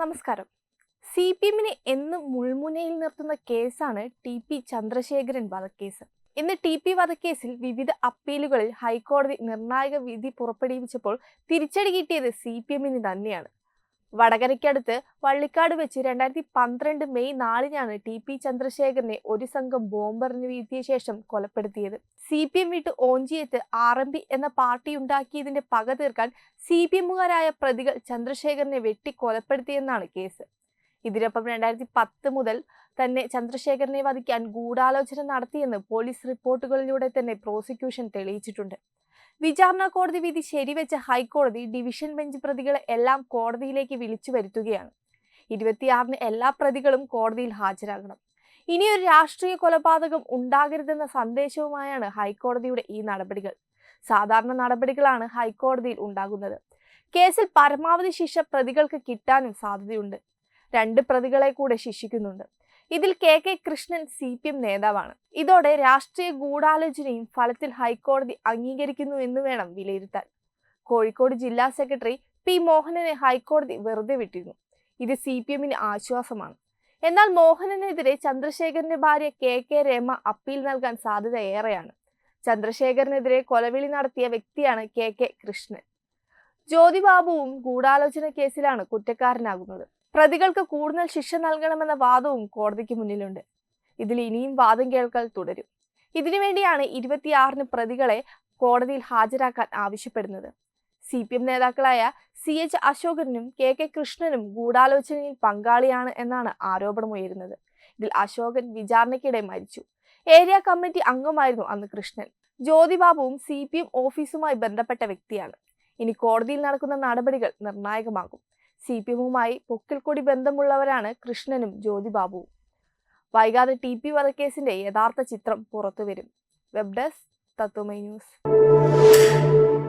നമസ്കാരം. C P എമ്മിനെ എന്നും മുൾമുനയിൽ നിർത്തുന്ന കേസാണ് ടി പി ചന്ദ്രശേഖരൻ വധക്കേസ്. ഇന്ന് ടി പി വധക്കേസിൽ വിവിധ അപ്പീലുകളിൽ ഹൈക്കോടതി നിർണായക വിധി പുറപ്പെടുവിച്ചപ്പോൾ തിരിച്ചടി കിട്ടിയത് സി പി എമ്മിന് തന്നെയാണ്. വടകരയ്ക്കടുത്ത് വള്ളിക്കാട് വെച്ച് രണ്ടായിരത്തി പന്ത്രണ്ട് മെയ് നാലിനാണ് ടി പി ചന്ദ്രശേഖരനെ ഒരു സംഘം ബോംബെറിഞ്ഞു വീഴ്ത്തിയ ശേഷം കൊലപ്പെടുത്തിയത്. സി പി എം വിട്ട് ഓഞ്ചിയത്ത് ആർ എം പി എന്ന പാർട്ടി ഉണ്ടാക്കിയതിന്റെ പക തീർക്കാൻ സി പി എമ്മുകാരായ പ്രതികൾ ചന്ദ്രശേഖരനെ വെട്ടി കൊലപ്പെടുത്തിയെന്നാണ് കേസ്. ഇതിനൊപ്പം രണ്ടായിരത്തി പത്ത് മുതൽ തന്നെ ചന്ദ്രശേഖരനെ വധിക്കാൻ ഗൂഢാലോചന നടത്തിയെന്ന് പോലീസ് റിപ്പോർട്ടുകളിലൂടെ തന്നെ പ്രോസിക്യൂഷൻ തെളിയിച്ചിട്ടുണ്ട്. വിചാരണ കോടതി വിധി ശരിവെച്ച ഹൈക്കോടതി ഡിവിഷൻ ബെഞ്ച് പ്രതികളെ എല്ലാം കോടതിയിലേക്ക് വിളിച്ചു വരുത്തുകയാണ്. ഇരുപത്തിയാറിന് എല്ലാ പ്രതികളും കോടതിയിൽ ഹാജരാകണം. ഇനിയൊരു രാഷ്ട്രീയ കൊലപാതകം ഉണ്ടാകരുതെന്ന സന്ദേശവുമായാണ് ഹൈക്കോടതിയുടെ ഈ നടപടികൾ. സാധാരണ നടപടികളാണ് ഹൈക്കോടതിയിൽ ഉണ്ടാകുന്നത്. കേസിൽ പരമാവധി ശിക്ഷ പ്രതികൾക്ക് കിട്ടാനും സാധ്യതയുണ്ട്. രണ്ട് പ്രതികളെ കൂടെ ശിക്ഷിക്കുന്നുണ്ട്. ഇതിൽ K K Krishnan C P M നേതാവാണ്. ഇതോടെ രാഷ്ട്രീയ ഗൂഢാലോചനയും ഫലത്തിൽ ഹൈക്കോടതി അംഗീകരിക്കുന്നു എന്ന് വേണം വിലയിരുത്താൻ. കോഴിക്കോട് ജില്ലാ സെക്രട്ടറി പി മോഹനനെ ഹൈക്കോടതി വെറുതെ വിട്ടിരുന്നു. ഇത് സി പി എമ്മിന് ആശ്വാസമാണ്. എന്നാൽ മോഹനനെതിരെ ചന്ദ്രശേഖരന്റെ ഭാര്യ കെ കെ രമ അപ്പീൽ നൽകാൻ സാധ്യത ഏറെയാണ്. ചന്ദ്രശേഖരനെതിരെ കൊലവിളി നടത്തിയ വ്യക്തിയാണ് കെ കെ കൃഷ്ണൻ. ജ്യോതിബാബുവും ഗൂഢാലോചന കേസിലാണ് കുറ്റക്കാരനാകുന്നത്. പ്രതികൾക്ക് കൂടുതൽ ശിക്ഷ നൽകണമെന്ന വാദവും കോടതിക്ക് മുന്നിലുണ്ട്. ഇതിൽ ഇനിയും വാദം കേൾക്കൽ തുടരും. ഇതിനുവേണ്ടിയാണ് ഇരുപത്തിയാറിന് പ്രതികളെ കോടതിയിൽ ഹാജരാക്കാൻ ആവശ്യപ്പെടുന്നത്. സി പി എം നേതാക്കളായ സി എച്ച് അശോകനും കെ കെ കൃഷ്ണനും ഗൂഢാലോചനയിൽ പങ്കാളിയാണ് എന്നാണ് ആരോപണമുയരുന്നത്. ഇതിൽ അശോകൻ വിചാരണയ്ക്കിടെ മരിച്ചു. ഏരിയ കമ്മിറ്റി അംഗമായിരുന്നു അന്ന് കൃഷ്ണൻ. ജ്യോതിബാബുവും സി പി എം ഓഫീസുമായി ബന്ധപ്പെട്ട വ്യക്തിയാണ്. ഇനി കോടതിയിൽ നടക്കുന്ന നടപടികൾ നിർണായകമാകും. സി പി എമ്മുമായി പൊക്കിൽക്കൊടി ബന്ധമുള്ളവരാണ് കൃഷ്ണനും ജ്യോതിബാബുവും. വൈകാതെ ടി പി വധക്കേസിന്റെ യഥാർത്ഥ ചിത്രം പുറത്തുവരും. Web desk Tatwamayi news.